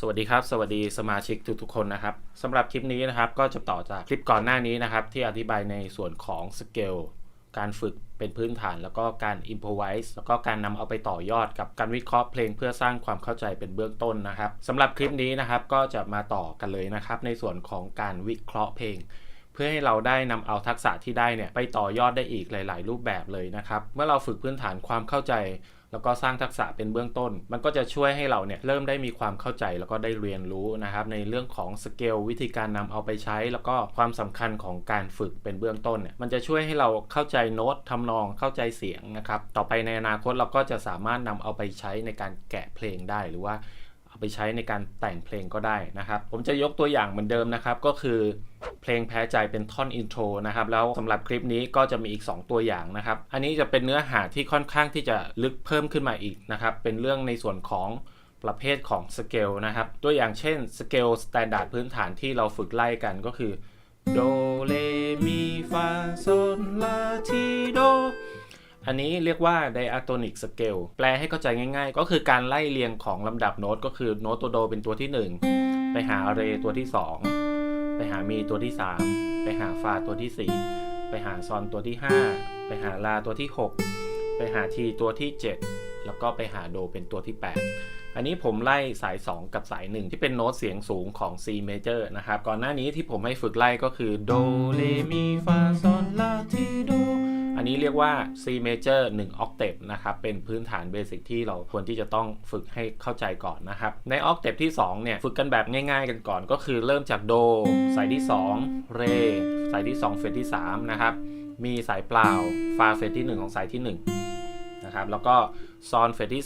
สวัสดีครับ สวัสดีสมาชิกทุกๆคนนะครับสำหรับคลิปนี้นะครับก็จะต่อจากคลิปก่อนหน้านี้นะครับ ที่อธิบายในส่วนของสเกลการฝึกเป็นพื้นฐาน แล้วก็การ improvise แล้วก็การนำเอาไปต่อยอดกับการวิเคราะห์เพลงเพื่อสร้างความเข้าใจเป็นเบื้องต้นนะครับสำหรับคลิปนี้นะครับก็จะมาต่อกันเลยนะครับ ในส่วนของการวิเคราะห์เพลง พื่อให้เราได้นำเอาทักษะที่ได้เนี่ยไปต่อยอดได้อีกหลาย ๆ รูปแบบเลยนะครับ เมื่อเราฝึกพื้นฐานความเข้าใจ แล้วก็สร้างทักษะเป็นเบื้องต้น มันก็จะช่วยให้เราเนี่ยเริ่มได้มีความเข้าใจแล้วก็ได้เรียนรู้นะครับในเรื่องของสเกลวิธีการนำเอาไปใช้ แล้วก็ความสำคัญของการฝึกเป็นเบื้องต้นเนี่ยมันจะช่วยให้เราเข้าใจโน้ตทำนองเข้าใจเสียงนะครับต่อไปในอนาคตเราก็จะสามารถนำเอาไปใช้ในการแกะเพลงได้หรือว่า เอาไปใช้ในการแต่งเพลงก็ได้นะครับ ผมจะยกตัวอย่างเหมือนเดิมนะครับ ก็คือเพลงแพ้ใจเป็นท่อนอินโทรนะครับ แล้วสำหรับคลิปนี้ก็จะมีอีก 2 ตัวอย่างนะครับ อันนี้จะเป็นเนื้อหาที่ค่อนข้างที่จะลึกเพิ่มขึ้นมาอีกนะครับ เป็นเรื่องในส่วนของประเภทของสเกลนะครับ ตัวอย่างเช่นสเกลสแตนดาร์ดพื้นฐานที่เราฝึกไล่กันก็คือโดเรมีฟาโซลาทีโด อันนี้เรียกว่า diatonic scale แปลให้เข้าใจง่าย ๆ ก็คือการไล่เรียงของลำดับโน้ตก็คือโน้ตตัวโดเป็นตัวที่ 1 ไปหาเรตัวที่ 2 ไปหามีตัวที่ 3 ไปหาฟาตัวที่ 4 ไปหาซอนตัวที่ 5 ไปหาลาตัวที่ 6 ไปหาทีตัวที่ 7 แล้วก็ไปหาโดเป็นตัวที่ 8อันนี้ผมไล่สาย 2 กับสาย 1 ที่เป็นโน้ตเสียงสูงของ C major นะครับ ก่อนหน้านี้ที่ผมให้ฝึกไล่ก็คือ โด เร มี ฟา ซอนลา ที โด อันนี้เรียกว่า C major 1 octave นะครับ เป็นพื้นฐานเบสิกที่เราควรที่จะต้องฝึกให้เข้าใจก่อนนะครับ ใน octave ที่ 2 เนี่ย ฝึกกันแบบง่ายๆกันก่อน ก็คือเริ่มจากโดสายที่ 2 เรสายที่ 2 เฟสที่ 3 นะครับ มีสายเปล่า ฟาเฟสที่ 1 ของสายที่ 1 นะครับ แล้วก็ซอนเฟสที่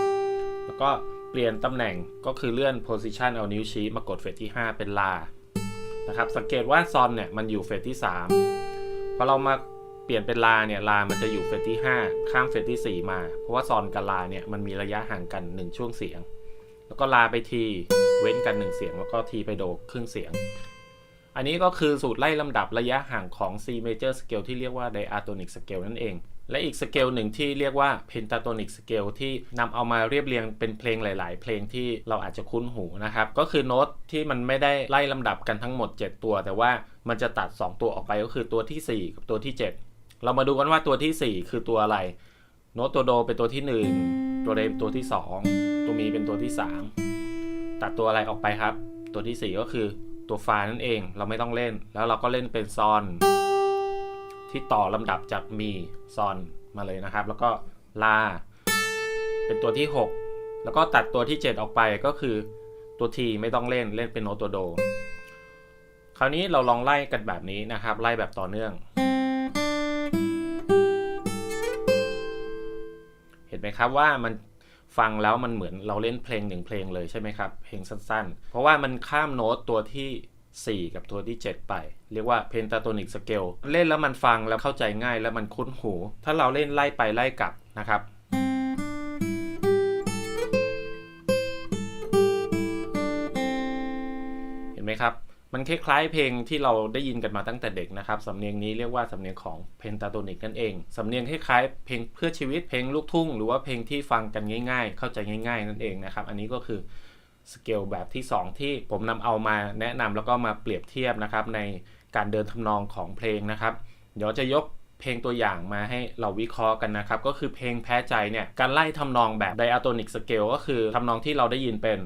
3 แล้วก็เปลี่ยนตำแหน่งก็คือเลื่อน position เอานิ้วชี้มากดเฟสที่ 5 เป็นลานะครับสังเกตว่าซอนเนี่ยมันอยู่เฟสที่ 3 พอเรามา ปลี่ยนเป็นลาเนี่ยลามันจะอยู่เฟสที่ 5 ข้ามเฟสที่ 4 มา เพราะว่าซอนกับลาเนี่ยมันมีระยะห่างกัน 1 ช่วงเสียง แล้วก็ลาไปทีเว้นกัน 1 เสียง แล้วก็ทีไปโดครึ่งเสียง อันนี้ก็คือสูตรไล่ลำดับระยะห่างของ C major scale ที่เรียกว่า diatonic scale นั่นเอง และอีกสเกลหนึ่งที่เรียกว่า pentatonic scale ที่นำเอามาเรียบเรียงเป็นเพลงหลาย ๆ เพลงที่เราอาจจะคุ้นหูนะครับ ก็คือโน้ตที่มันไม่ได้ไล่ลำดับกันทั้งหมด 7 ตัว แต่ว่ามันจะตัด 2 ตัวออกไปก็คือตัวที่ 4 กับตัวที่ 7 เรามาดูกันว่าตัวที่ 4 คือตัวอะไร โน้ตตัวโดเป็นตัวที่ 1 ตัวเรเป็นตัวที่ 2 ตัวมีเป็นตัวที่ 3 ตัดตัวอะไรออกไปครับ ตัวที่ 4 ก็คือตัวฟานั่นเองเราไม่ต้องเล่น แล้วเราก็เล่นเป็นซอน ที่ต่อลำดับจากมีซอนมาเลยนะครับ แล้วก็ลา เป็นตัวที่ 6 แล้วก็ตัดตัวที่ 7 ออกไปก็คือตัวทีไม่ต้องเล่นเล่นเป็นโน้ตตัวโด คราวนี้เราลองไล่กันแบบนี้นะครับ ไล่แบบต่อเนื่อง นไหมครับว่ามันฟังแล้วมันเหมือนเราเล่นเพลงหนึ่งเพลงเลยใช่ไหมครับเพลงสั้นๆ เพราะว่ามันข้ามโน้ตตัวที่ 4 กับตัวที่ 7 ไป เรียกว่า pentatonic scale เล่นแล้วมันฟังแล้วเข้าใจง่ายแล้วมันคุ้นหู ถ้าเราเล่นไล่ไปไล่กลับนะครับเห็นไหมครับ มันคล้ายๆเพลงที่เราได้ยินกันมาตั้งแต่เด็กนะครับ สำเนียงนี้เรียกว่าสำเนียงของเพนตาโทนิกนั่นเอง สำเนียงคล้ายๆเพลงเพื่อชีวิตเพลงลูกทุ่ง หรือว่าเพลงที่ฟังกันง่าย ๆ เข้าใจง่าย ๆ นั่นเองนะครับ อันนี้ก็คือสเกลแบบที่ 2 ที่ผมนำเอามาแนะนำแล้วก็มาเปรียบเทียบนะครับ ในการเดินทำนองของเพลงนะครับ เดี๋ยวจะยกเพลงตัวอย่างมาให้เราวิเคราะห์กันนะครับ ก็คือเพลงแพ้ใจเนี่ยการไล่ทำนองแบบไดอะโทนิกสเกลก็คือทำนองที่เราได้ยินเป็น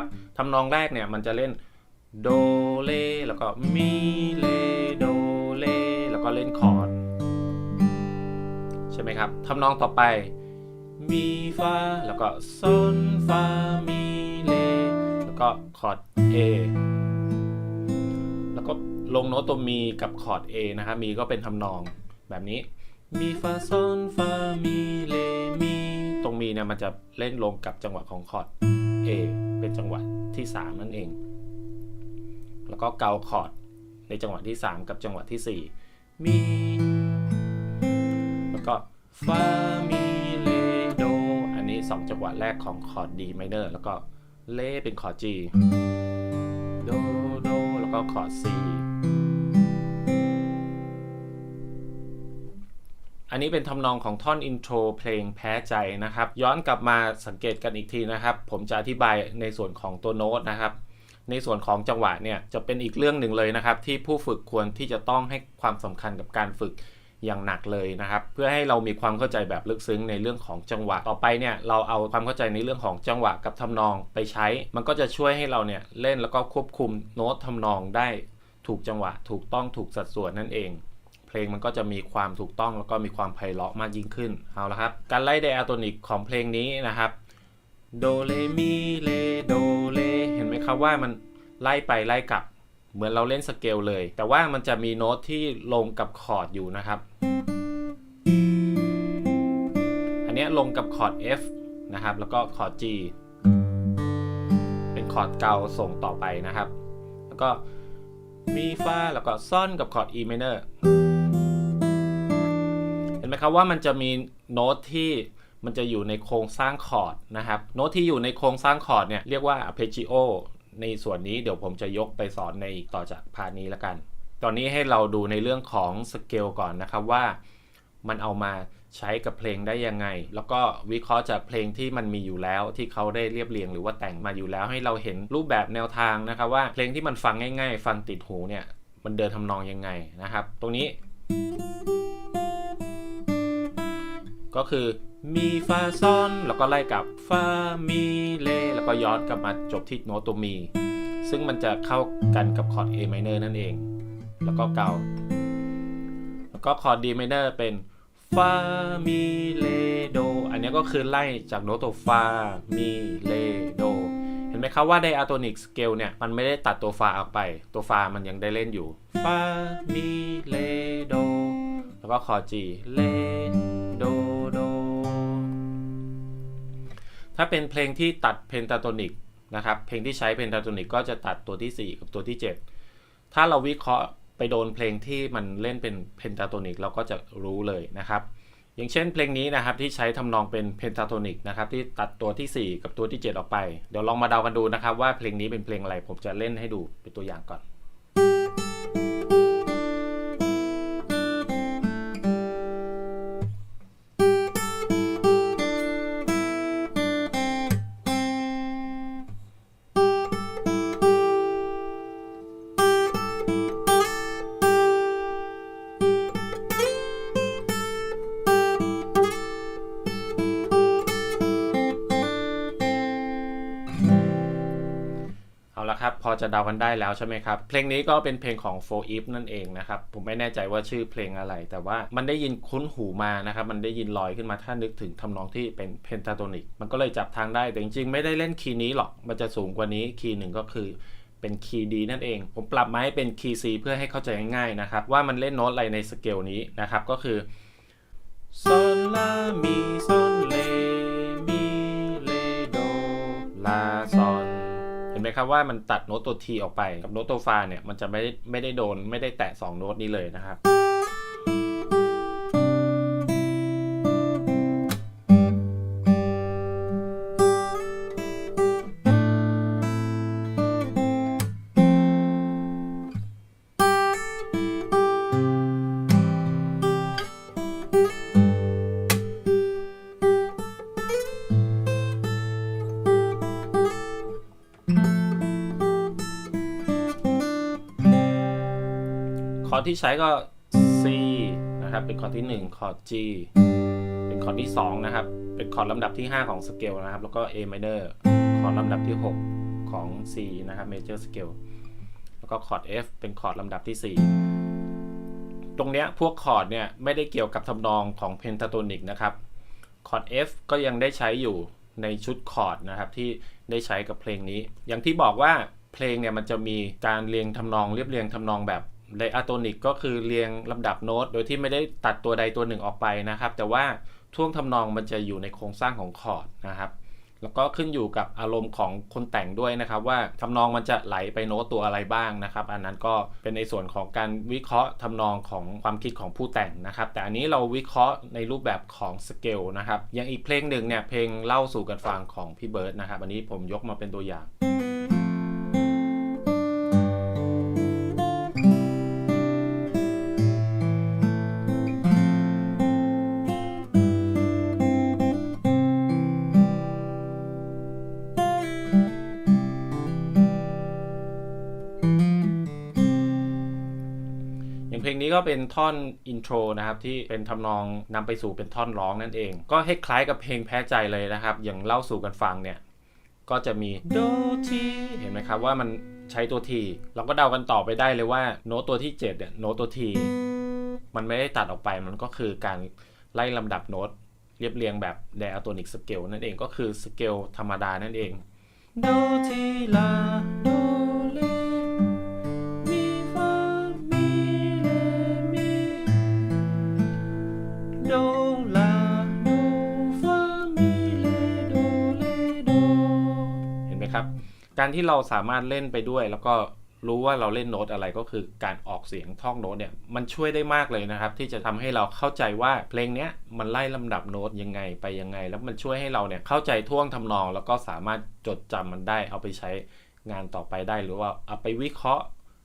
นไหมครับทำนองแรกเนี่ยมันจะเล่นโดเลแล้วก็มีเลโดเลแล้วก็เล่นคอร์ดใช่ไหมครับทำนองต่อไปมีฟาแล้วก็โซนฟามีเลแล้วก็คอร์ด A แล้วก็ลงโน้ตตัวมีกับคอร์ด A นะครับมีก็เป็นทำนองแบบนี้มีฟาโซนฟามีเลมีตรงมีเนี่ยมันจะเล่นลงกับจังหวะของคอร์ด A เป็น จังหวะที่ 3 นั่นเอง แล้วก็เกาคอร์ดในจังหวะที่ 3 กับจังหวะที่ 4 มี แล้วก็ฟามีเลโดอันนี้ 2 จังหวะแรกของคอร์ด D minor แล้วก็เลเป็นคอร์ด G โดโดแล้วก็คอร์ด C อันนี้เป็นทำนองของท่อนอินโทรเพลงแพ้ใจนะครับ ย้อนกลับมาสังเกตกันอีกทีนะครับ ผมจะอธิบายในส่วนของตัวโน้ตนะครับ ในส่วนของจังหวะเนี่ยจะเป็นอีกเรื่องหนึ่งเลยนะครับ ที่ผู้ฝึกควรที่จะต้องให้ความสำคัญกับการฝึกอย่างหนักเลยนะครับ เพื่อให้เรามีความเข้าใจแบบลึกซึ้งในเรื่องของจังหวะต่อไปเนี่ยเราเอาความเข้าใจในเรื่องของจังหวะกับทำนองไปใช้ มันก็จะช่วยให้เราเนี่ยเล่นแล้วก็ควบคุมโน้ตทำนองได้ถูกจังหวะ ถูกต้องถูกสัดส่วนนั่นเอง ลงมันก็จะมีความถูกต้องแล้วก็มีความไพเราะมากยิ่งขึ้นเอาละครับ การไล่ไดอะโทนิกของเพลงนี้นะครับโดเลมีเลโดเลเห็นไหมครับว่ามันไล่ไปไล่กลับ เหมือนเราเล่นสเกลเลย แต่ว่ามันจะมีโน้ตที่ลงกับคอร์ดอยู่นะครับ อันนี้ลงกับคอร์ด F นะครับ แล้วก็คอร์ด G เป็นคอร์ดเก่าส่งต่อไปนะครับ แล้วก็มีฟาแล้วก็ซ่อนกับคอร์ด E minor ห็นไหมครับว่ามันจะมีโน้ตที่มันจะอยู่ในโครงสร้างคอร์ดนะครับ โน้ตที่อยู่ในโครงสร้างคอร์ดเนี่ยเรียกว่า arpeggio ในส่วนนี้เดี๋ยวผมจะยกไปสอนในต่อจากพาร์ทนี้แล้วกัน ตอนนี้ให้เราดูในเรื่องของสเกลก่อนนะครับว่ามันเอามาใช้กับเพลงได้ยังไง แล้วก็วิเคราะห์จากเพลงที่มันมีอยู่แล้วที่เขาได้เรียบเรียงหรือว่าแต่งมาอยู่แล้ว ให้เราเห็นรูปแบบแนวทางนะครับว่าเพลงที่มันฟังง่าย ๆ ฟังติดหูเนี่ยมันเดินทำนองยังไงนะครับ ตรงนี้ ก็คือมีฟาซอนแล้วก็ไล่กับฟามีเลแล้วก็ย้อนกลับมาจบที่โน้ตตัวมี ซึ่งมันจะเข้ากันกับคอร์ด A minor นั่นเอง แล้วก็เกาแล้วก็คอร์ด D minor เป็นฟามีเลโดอันนี้ก็คือไล่จากโน้ตตัวฟามีเลโดเห็นไหมครับว่าไดอะโทนิกสเกลเนี่ย มันไม่ได้ตัดตัวฟาออกไป ตัวฟามันยังได้เล่นอยู่ฟามีเลโดแล้วก็คอร์ด G เลโด ถ้าเป็นเพลงที่ตัดเพนตาโทนิกนะครับ เพลงที่ใช้เพนตาโทนิกก็จะตัดตัวที่ 4 กับตัวที่ 7 ถ้าเราวิเคราะห์ไปโดนเพลงที่มันเล่นเป็นเพนตาโทนิกเราก็จะรู้เลยนะครับ อย่างเช่นเพลงนี้นะครับที่ใช้ทำนองเป็นเพนตาโทนิกนะครับที่ตัดตัวที่ 4 กับตัวที่ 7 ออกไป เดี๋ยวลองมาเดากันดูนะครับว่าเพลงนี้เป็นเพลงอะไรผมจะเล่นให้ดูเป็นตัวอย่างก่อน จะเดากันได้แล้วใช่ไหมครับ เพลงนี้ก็เป็นเพลงของ4 Eve นั่นเองนะครับ ผมไม่แน่ใจว่าชื่อเพลงอะไร แต่ว่ามันได้ยินคุ้นหูมานะครับ มันได้ยินลอยขึ้นมาถ้านึกถึงทำนองที่เป็นเพนตาโทนิก มันก็เลยจับทางได้ แต่จริงๆ ไม่ได้เล่นคีย์นี้หรอก มันจะสูงกว่านี้คีย์หนึ่งก็คือเป็นคีย์ดีนั่นเอง ผมปรับมาให้เป็นคีย์ C เพื่อให้เข้าใจง่ายๆนะครับ ว่ามันเล่นโน้ตอะไรในสเกลนี้นะครับ ก็คือโซลลามีโซเลมีเลโดลาซอ เห็นไหมครับว่ามันตัดโน้ตตัว T ออกไปกับโน้ตตัวฟาเนี่ยมันจะไม่ได้ไม่ได้โดนไม่ได้แตะ2โน้ตนี้เลยนะครับ ดที่ใช้ก็ C นะครับ เป็นคอร์ดที่ 1 คอร์ด G เป็นคอร์ดที่ 2 นะครับ เป็นคอร์ดลำดับที่ 5 ของสเกลนะครับ แล้วก็ A minor คอร์ดลำดับที่ 6 ของ C นะครับ major scale แล้วก็คอร์ด F เป็นคอร์ดลำดับที่ 4 ตรงเนี้ยพวกคอร์ดเนี่ยไม่ได้เกี่ยวกับทำนองของเพนทาโทนิกนะครับ คอร์ด F ก็ยังได้ใช้อยู่ในชุดคอร์ดนะครับที่ได้ใช้กับเพลงนี้ อย่างที่บอกว่าเพลงเนี่ยมันจะมีการเรียงทำนองเรียบเรียงทำนองแบบ ไดอะโทนิกก็คือเรียงลำดับโน้ต โดยที่ไม่ได้ตัดตัวใดตัวหนึ่งออกไปนะครับ แต่ว่าท่วงทำนองมันจะอยู่ในโครงสร้างของคอร์ดนะครับ แล้วก็ขึ้นอยู่กับอารมณ์ของคนแต่งด้วยนะครับ ว่าทำนองมันจะไหลไปโน้ตตัวอะไรบ้างนะครับ อันนั้นก็เป็นในส่วนของการวิเคราะห์ทำนองของความคิดของผู้แต่งนะครับ แต่อันนี้เราวิเคราะห์ในรูปแบบของสเกลนะครับอย่างอีกเพลงหนึ่งเนี่ยเพลงเล่าสู่กันฟังของพี่เบิร์ดนะครับ อันนี้ผมยกมาเป็นตัวอย่าง ก็เป็นท่อนอินโทรนะครับที่เป็นทำนองนำไปสู่เป็นท่อนร้องนั่นเอง ก็ให้คล้ายกับเพลงแพ้ใจเลยนะครับ อย่างเล่าสู่กันฟังเนี่ยก็จะมีโดทีเห็นไหมครับว่ามันใช้ตัวทีเราก็เดากันต่อไปได้เลยว่าโน้ตตัวที่7เนี่ยโน้ตตัวทีมันไม่ได้ตัดออกไปมันก็คือการไล่ลำดับโน้ตเรียบเรียงแบบไดอะโทนิกสเกลนั่นเองก็คือสเกลธรรมดานั่นเองโดทีลาโด มครับ การที่เราสามารถเล่นไปด้วย แล้วก็รู้ว่าเราเล่นโน้ตอะไรก็คือการออกเสียงท่องโน้ตเนี่ยมันช่วยได้มากเลยนะครับ ที่จะทำให้เราเข้าใจว่าเพลงเนี้ยมันไล่ลำดับโน้ตยังไงไปยังไง แล้วมันช่วยให้เราเนี่ยเข้าใจท่วงทำนอง แล้วก็สามารถจดจำมันได้เอาไปใช้งานต่อไปได้หรือว่าเอาไปวิเคราะห์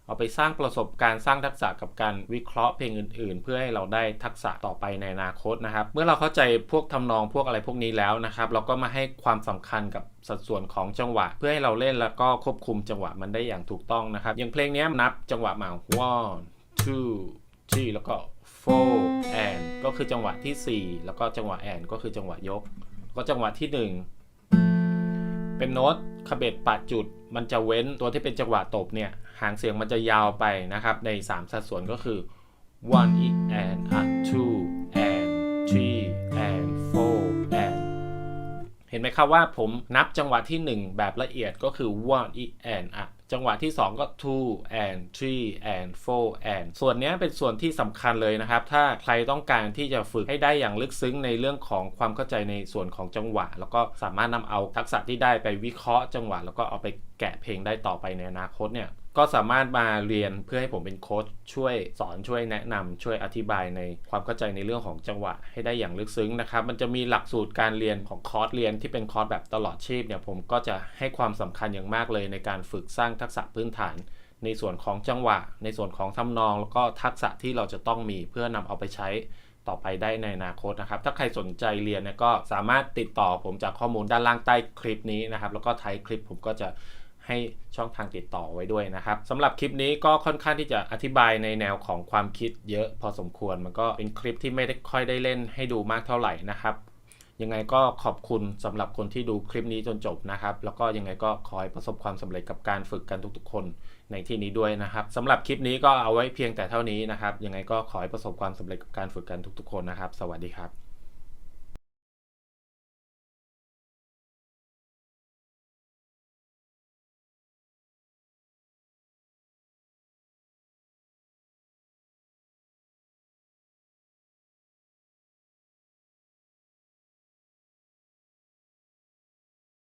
เอาไปสร้างประสบการณ์สร้างทักษะกับการวิเคราะห์เพลงอื่นๆ เพื่อให้เราได้ทักษะต่อไปในอนาคตนะครับ เมื่อเราเข้าใจพวกทำนองพวกอะไรพวกนี้แล้วนะครับ เราก็มาให้ความสำคัญกับสัดส่วนของจังหวะ เพื่อให้เราเล่นแล้วก็ควบคุมจังหวะมันได้อย่างถูกต้องนะครับ อย่างเพลงนี้นับจังหวะมา one two three แล้วก็ four and ก็คือจังหวะที่ 4 แล้วก็จังหวะ and ก็คือจังหวะยก ก็จังหวะที่ 1 เป็นโน้ตคาเบตปะจุด มันจะเว้นตัวที่เป็นจังหวะตบเนี่ย หางเสียงมันจะยาวไปนะครับ ใน 3 สัดส่วนก็คือ one and a two and three and four and เห็นไหมครับว่าผมนับจังหวะที่ 1 แบบละเอียดก็คือ one and a จังหวะที่ 2 ก็ two and three and four and ส่วนนี้เป็นส่วนที่สำคัญเลยนะครับ ถ้าใครต้องการที่จะฝึกให้ได้อย่างลึกซึ้งในเรื่องของความเข้าใจในส่วนของจังหวะ แล้วก็สามารถนำเอาทักษะที่ได้ไปวิเคราะห์จังหวะ แล้วก็เอาไปแกะเพลงได้ต่อไปในอนาคตเนี่ย ก็สามารถมาเรียนเพื่อให้ผมเป็นโค้ชช่วยสอนช่วยแนะนำช่วยอธิบายในความเข้าใจในเรื่องของจังหวะให้ได้อย่างลึกซึ้งนะครับ มันจะมีหลักสูตรการเรียนของคอร์สเรียนที่เป็นคอร์สแบบตลอดชีพเนี่ยผมก็จะให้ความสำคัญอย่างมากเลยในการฝึกสร้างทักษะพื้นฐาน ในส่วนของจังหวะ ในส่วนของทำนอง แล้วก็ทักษะที่เราจะต้องมีเพื่อนำเอาไปใช้ต่อไปได้ในอนาคตนะครับ ถ้าใครสนใจเรียนเนี่ยก็สามารถติดต่อผมจากข้อมูลด้านล่างใต้คลิปนี้นะครับ แล้วก็ท้ายคลิปผมก็จะ ให้ช่องทางติดต่อไว้ด้วยนะครับสำหรับคลิปนี้ก็ค่อนข้างที่จะอธิบายในแนวของความคิดเยอะพอสมควร มันก็เป็นคลิปที่ไม่ได้ค่อยได้เล่นให้ดูมากเท่าไหร่นะครับยังไงก็ขอบคุณสำหรับคนที่ดูคลิปนี้จนจบนะครับ แล้วก็ยังไงก็ขอให้ประสบความสำเร็จกับการฝึกกันทุกๆ คนในที่นี้ด้วยนะครับสำหรับคลิปนี้ก็เอาไว้เพียงแต่เท่านี้นะครับ ยังไงก็ขอให้ประสบความสำเร็จกับการฝึกกันทุกๆ คนนะครับ สวัสดีครับ